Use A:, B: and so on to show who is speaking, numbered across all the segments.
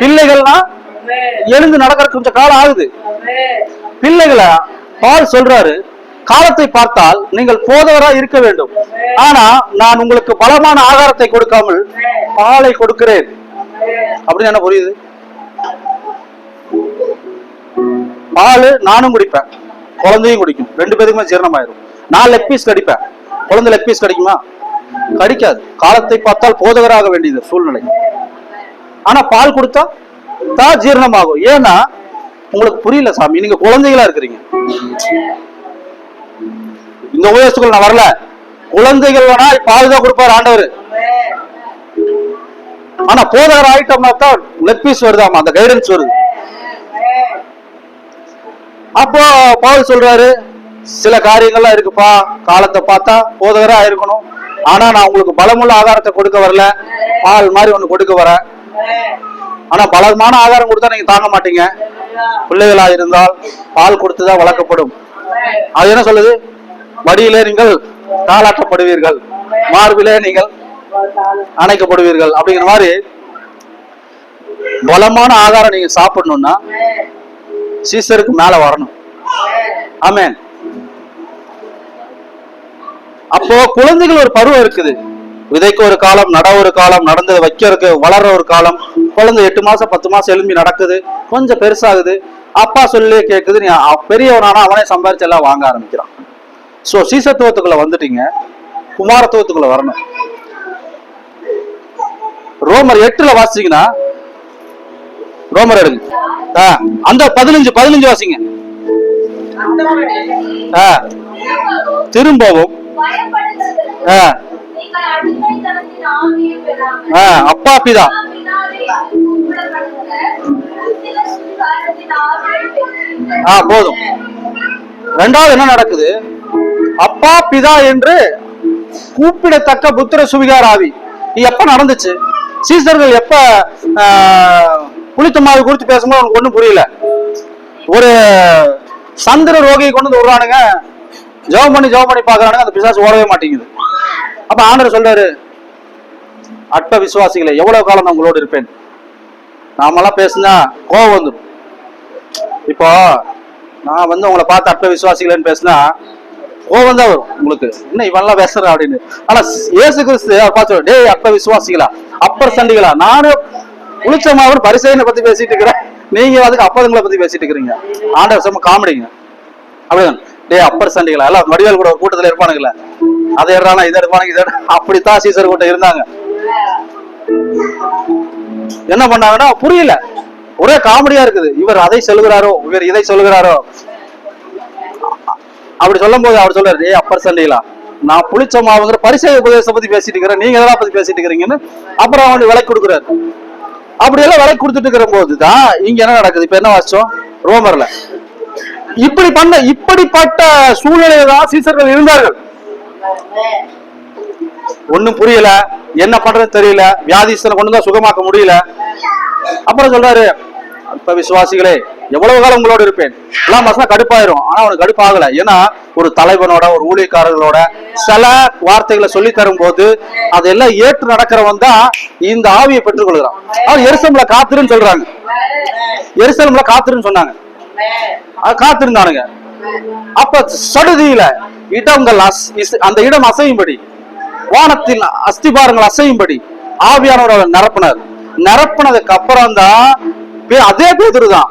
A: பிள்ளைகள்னா எழுந்து நடக்கிற கொஞ்சம் காலம் ஆகுது. பிள்ளைகளை பால் சொல்றாரு காலத்தை பார்த்தால் நீங்கள் போதவரா இருக்க வேண்டும். ஆனா நான் உங்களுக்கு பலமான ஆகாரத்தை கொடுக்காமல் பாலை கொடுக்கிறேன். அப்படின்னு என்ன புரியுது? பால் நானும் குடிப்பேன். குழந்தையும் குடிக்கும். ரெண்டு பேருக்குமே ஜீரணமாயிரும். நான் லெக் பீஸ் கடிப்பேன். குழந்தை லெக் பீஸ் கடிக்குமா? கடிக்காது. காலத்தை பார்த்தால் போதகராக வேண்டியது சூழ்நிலை. ஆனா பால் கொடுத்தா தான் ஜீரணமாகும். ஏன்னா உங்களுக்கு புரியல சாமி நீங்க குழந்தைகளா இருக்கிறீங்க. இந்த உபதேசத்துக்குள்ள நான் வரல. குழந்தைகள் வேணா பால் தான் கொடுப்பார் ஆண்டவர். ஆனா போதகர் ஆயிட்டோம்னா தான் லெக் பீஸ் வருதாமா அந்த கைடன்ஸ் வருது. அப்போ பவுல் சொல்றாரு சில காரியங்கள்லாம் இருக்குப்பா காலத்தை பார்த்தா போதகரா இருக்கணும். ஆனா நான் உங்களுக்கு பலமுள்ள ஆதாரத்தை கொடுக்க வரல. பால் மாதிரி ஒண்ணு கொடுக்க வரேன். ஆனா பலமான ஆகாரம் கொடுத்தா நீங்க தாங்க மாட்டீங்க. பிள்ளைகளா இருந்தால் பால் கொடுத்துதான் வளர்க்கப்படும். அது என்ன சொல்லுது? மடியிலே நீங்கள் தாளாட்டப்படுவீர்கள் மார்பிலே நீங்கள் அணைக்கப்படுவீர்கள். அப்படிங்கிற மாதிரி பலமான ஆகாரம் நீங்க சாப்பிடணும்னா சீசருக்கு மேல வரணும். ஆமேன். அப்போ குழந்தைகள் ஒரு பருவம் இருக்குது. விதைக்கு ஒரு காலம் நட ஒரு காலம் நடந்து வைக்கிறதுக்கு வளர்ற ஒரு காலம். குழந்தை எட்டு மாசம் பத்து மாசம் எலும்பி நடக்குது. கொஞ்சம் பெருசாகுது. அப்பா சொல்லி கேட்குது நீ பெரியவனானா அவனே சம்பாரிச்சு எல்லாம் வாங்க ஆரம்பிக்கிறான். ஸோ சீசத்துவத்துக்குள்ள வந்துட்டீங்க. குமாரத்துவத்துக்குள்ள வரணும். ரோமர் எட்டுல வாசிச்சீங்கன்னா ரோமர் எடுங்க. ஆ, அந்த பதினஞ்சு பதினஞ்சு வாசிங்க. ஆ, திரும்பவும். ஆஹ் ஆ, அப்பா பிதா ஆ போதும். ரெண்டாவது என்ன நடக்குது? அப்பா பிதா என்று கூப்பிடத்தக்க புத்திர சுவிகார் ஆவி இது எப்ப நடந்துச்சு? சீசர்கள் எப்ப ஆ, குறித்து பேசும்போது உனக்கு ஒண்ணும் புரியல? ஒரு சந்திர ரோகியை கொண்டு வந்து விடுறானுங்க. ஜெபம் பண்ணி ஜெபம் பண்ணி பாக்குறானுங்க அந்த பிசாசு ஓடவே மாட்டேங்குது. அப்ப ஆண்டர் சொல்றாரு அற்ப விசுவாசிகளை எவ்வளவு காலம் நான் உங்களோடு இருப்பேன்? நாமெல்லாம் பேசுனா கோவம் வந்துடும். இப்போ நான் வந்து உங்களை பார்த்து அற்ப விசுவாசிகளேன்னு பேசினா கோவம் தான் வரும் உங்களுக்கு. என்ன இவன்லாம் பேசுற அப்படின்னு. ஆனா இயேசு கிறிஸ்து பார்த்து டே டேய் விசுவாசிகளா அப்பர் சண்டிகளா நானும் புளிச்சமாவும் பரிசையனை பத்தி பேசிட்டு இருக்கிறேன். நீங்க அதுக்கு அப்பதுங்களை பத்தி பேசிட்டு இருக்கிறீங்க. ஆண்டவர் செம்ம காமெடிங்க. அப்படிதான். டேய் அப்பர் சண்டிகளா எல்லாம் வடிவேல் கூட ஒரு கூட்டத்துல இருப்பானுங்களே. அதை எடுறானா இதை எடுப்பானுங்க இதை அப்படித்தான் சீசர் கூட்டம் இருந்தாங்க. என்ன பண்ணாங்கன்னா புரியல. ஒரே காமெடியா இருக்குது. இவர் அதை சொல்லுகிறாரோ இவர் இதை சொல்லுகிறாரோ. அப்படி சொல்லும் போது அவர் சொல்றாரு ஏ அப்பர் சண்டையிலா? நான் புளிச்ச மாவுங்கிற பரிசை உபதேசம் பத்தி பேசிட்டு இருக்கிறேன். நீங்க எதெல்லாம் பத்தி பேசிட்டு இருக்கிறீங்கன்னு அப்புறம் அவனுக்கு விலை கொடுக்குறாரு. அப்படியெல்லாம் விலை கொடுத்துட்டு இருக்கிற போது தான் இங்க என்ன நடக்குது? இப்ப என்ன வாசிச்சோம்? ரோமர்ல. இப்படி பண்ண இப்படிப்பட்ட சூழ்நிலையில தான் சீசர்கள் இருந்தார்கள். ஒண்ணும் புரியல. என்ன பண்றது தெரியல. வியாதிஸ்தனை கொண்டு தான் சுகமாக்க முடியல. அப்புறம் சொல்றாரு இப்ப விசுவாசிகளே எவ்வளவு காலம் உங்களோட இருப்பேன்? எல்லாம் மாசம் கடுப்பாயிரும். ஆனா அவனுக்கு கடுப்பாகல. ஏன்னா ஒரு தலைவனோட ஒரு ஊழியக்காரர்களோட சில வார்த்தைகளை சொல்லி தரும் போது அதெல்லாம் ஏற்று நடக்கிறவன் தான் இந்த ஆவியை பெற்றுக்கொள்கிறான் அவன் எருசலம்ல காத்துருன்னு சொல்றாங்க. எரிசலம்ல காத்துருன்னு சொன்னாங்க. அது காத்திருந்தானுங்க. அப்ப சடுதியில இடங்கள் அஸ்- அந்த இடம் அசையும்படி வானத்தில் அஸ்திபாரங்கள் அசையும்படி. அவர் நிரப்பினார். நிரப்பினதுக்கு அப்புறம் தான் பே- அதே பேதுரு தான்.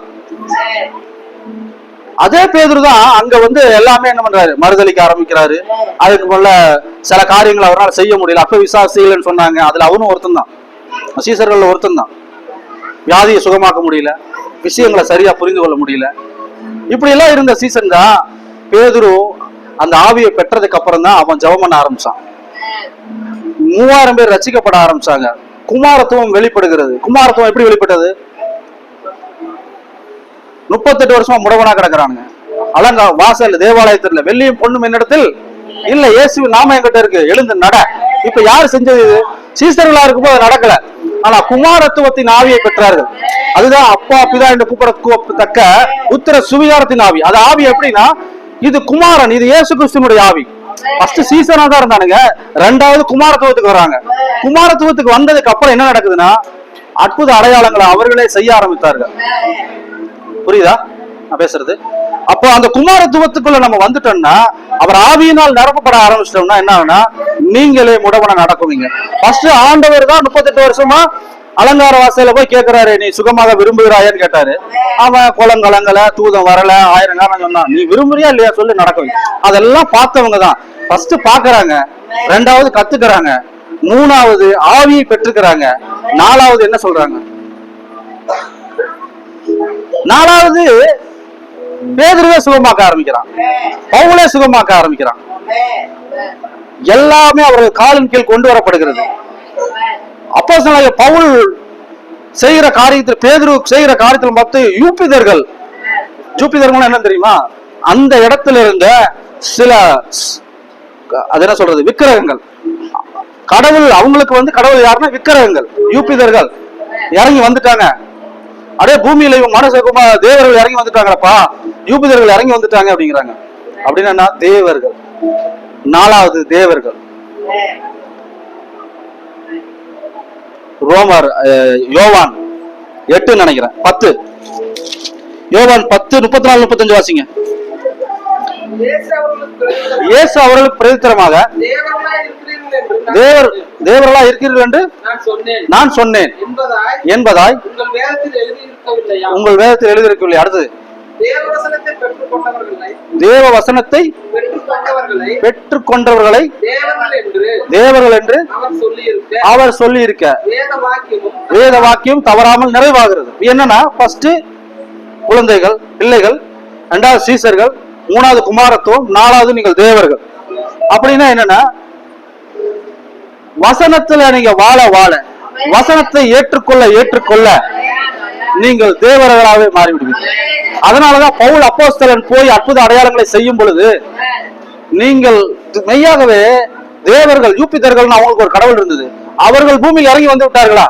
A: அதே பேதுரு தான் அங்க வந்து எல்லாமே என்ன பண்றாரு? மறுதளிக்க ஆரம்பிக்கிறாரு. அதுக்கு முதல்ல சில காரியங்களை அவரால் செய்ய முடியல. அப்ப விசுவாசிகள்னு சொன்னாங்க. அதுல அவனும் ஒருத்தன் தான். சீசர்கள் ஒருத்தன் தான். வியாதியை சுகமாக்க முடியல. விஷயங்களை சரியா புரிந்து கொள்ள முடியல. இப்படி எல்லாம் இருந்த சீசன் தான் பேதுரு அந்த ஆவியை பெற்றதுக்கு அப்புறம் தான் அவன் ஜெபம் பண்ண ஆரம்பிச்சான். மூவாயிரம் பேர் ரசிக்கப்பட ஆரம்பிச்சாங்க. குமாரத்துவம் வெளிப்படுகிறது. குமாரத்துவம் எப்படி வெளிப்பட்டது? முப்பத்தெட்டு வருஷமா முடவனா கிடக்குறாங்க அலங்க வாசல் தேவாலயத்துல வெள்ளியும் பொண்ணும் என்னிடத்தில் இல்ல இயேசு நாம என்கிட்ட இருக்கு. எழுந்து நட. இப்ப யார் செஞ்சது இது? சீசர்களா இருக்கும்போது அது நடக்கல. ஆனா குமாரத்துவத்தின் ஆவியை பெற்றார்கள். அதுதான் அப்பா பிதா என்று கூப்பிடத்தக்க உத்தர சுவிகாரத்தின் ஆவி. அது ஆவி எப்படின்னா இது குமாரன் இது இயேசு கிறிஸ்துவனுடைய ஆவி. ஃபர்ஸ்ட் சீசனா தான் இருந்தானுங்க. ரெண்டாவது குமாரத்துவத்துக்கு வராங்க. குமாரத்துவத்துக்கு வந்ததுக்கு அப்புறம் என்ன நடக்குதுன்னா அற்புத அடையாளங்களை அவர்களே செய்ய ஆரம்பித்தார்கள். புரியுதா? நான் பேசுறது. அப்போ அந்த குமாரத்துவத்துக்குள்ள நம்ம வந்துட்டோம்னா அவர் ஆவியினால் நிரப்பப்பட ஆரம்பிச்சிட்டோம்னா என்ன ஆகுனா நீங்களே முடவன நடக்குவீங்க. ஃபர்ஸ்ட் ஆண்டவர் தான் முப்பத்தெட்டு வருஷமா அலங்கார வாசல போய் கேக்குறாரு நீ சுகமாக விரும்புகிறாயான்னு கேட்டாரு. அவன் குளம் கலங்கல தூதம் வரல ஆயிரம் காரணம் சொன்னான். நீ விரும்புறியா இல்லையா? சொல்லி நடக்கும். அதெல்லாம் பார்த்தவங்க தான். ஃபர்ஸ்ட் பாக்குறாங்க ரெண்டாவது கத்துக்கிறாங்க. மூணாவது ஆவியை பெற்றுக்கிறாங்க நாலாவது என்ன சொல்றாங்க? நாலாவது பேதுருவே சுகமாக்க ஆரம்பிக்கிறான். பவுலே சுகமாக்க ஆரம்பிக்கிறான். எல்லாமே அவர்கள் காலின் கீழ் கொண்டு வரப்படுகிறது. அப்போ பவுல் செய்கிற காரியத்தில் பேதுரு செய்கிற காரியத்தில் பார்த்து யூபிதர்கள் ஜூபிதர்கள் என்ன தெரியுமா? அந்த இடத்துல இருந்த சில அது என்ன சொல்றது? விக்கிரகங்கள். கடவுள் அவங்களுக்கு வந்து கடவுள் யாருன்னா விக்கிரகங்கள் யூபிதர்கள் இறங்கி வந்துட்டாங்க. அதே பூமியில இவங்க மனசகுமா தேவர்கள் இறங்கி வந்துட்டாங்கப்பா யூபிதர்கள் இறங்கி வந்துட்டாங்க அப்படிங்கிறாங்க. அப்படின்னா தேவர்கள். நாலாவது தேவர்கள். ரோமர் யோவான். எட்டு நினைக்கிறேன். பத்து. யோவான் பத்து முப்பத்தி நாலு முப்பத்தஞ்சு வாசிங்க.
B: இயேசு அவர்களுக்கு
A: பிரதித்திரமாக தேவர் தேவர்களா இருக்கிறீர்கள் என்று
B: நான் சொன்னேன். என்பதாய் உங்கள் வேதத்தில்
A: எழுதியிருக்கவில்லை அடுத்தது. தேவ வசனத்தை
B: பெற்றுக் கொண்டவர்களை தேவர்கள் என்று அவர்
A: சொல்லி இருக்க
B: வேத
A: வாக்கியம் தவறாமல் நிறைவாகிறது. என்னன்னா ஃபர்ஸ்ட் குழந்தைகள் பிள்ளைகள் ரெண்டாவது சீசர்கள் மூணாவது குமாரத்துவம் நாலாவது நீங்கள் தேவர்கள். அப்படின்னா என்னன்னா வசனத்துல நீங்க வாழ வாழ வசனத்தை ஏற்றுக்கொள்ள ஏற்றுக்கொள்ள நீங்கள் தேவர்களாகவே மாறிவிடுவீர்கள். அதனாலதான் பவுல் அப்போஸ்தலன் போய் அற்புத அடையாளங்களை செய்யும் பொழுது நீங்கள் மெய்யாகவே தேவர்கள் யூபிதர்கள்னு அவங்களுக்கு ஒரு கடவுள் இருந்தது. அவர்கள் பூமியில் இறங்கி வந்து விட்டார்களா?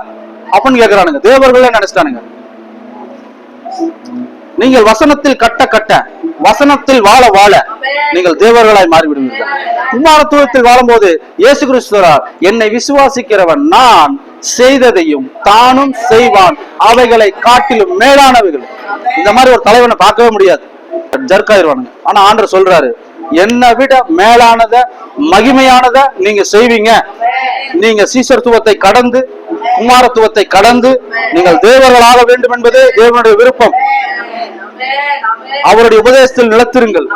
A: அப்படின்னு கேட்கிறானுங்க. தேவர்களே நினைச்சிட்டானுங்க? நீங்கள் வசனத்தில் கட்ட கட்ட வசனத்தில் வாழ வாழ நீங்கள் தேவர்களாய் மாறிவிடுவீர்கள். குமாரத்துவத்தில் வாழும்போது இயேசு கிறிஸ்துவரார் என்னை விசுவாசிக்கிறவன் நான் செய்ததையும் தானும் செய்வான். அவைகளை காட்டிலும் மேலானவைகள். இந்த மாதிரி ஒரு தலைவனை பார்க்கவே முடியாது. ஜர்க்காயிருவானுங்க. ஆனா ஆண்டர் சொல்றாரு என்னை விட மேலானத மகிமையானத நீங்க செய்வீங்க. நீங்க சீசர்த்துவத்தை கடந்து குமாரத்துவத்தை கடந்து நீங்கள் தேவர்களாக வேண்டும் என்பது தேவனுடைய விருப்பம். அவருடைய உபதேசத்தில் நிலத்திருங்கள்.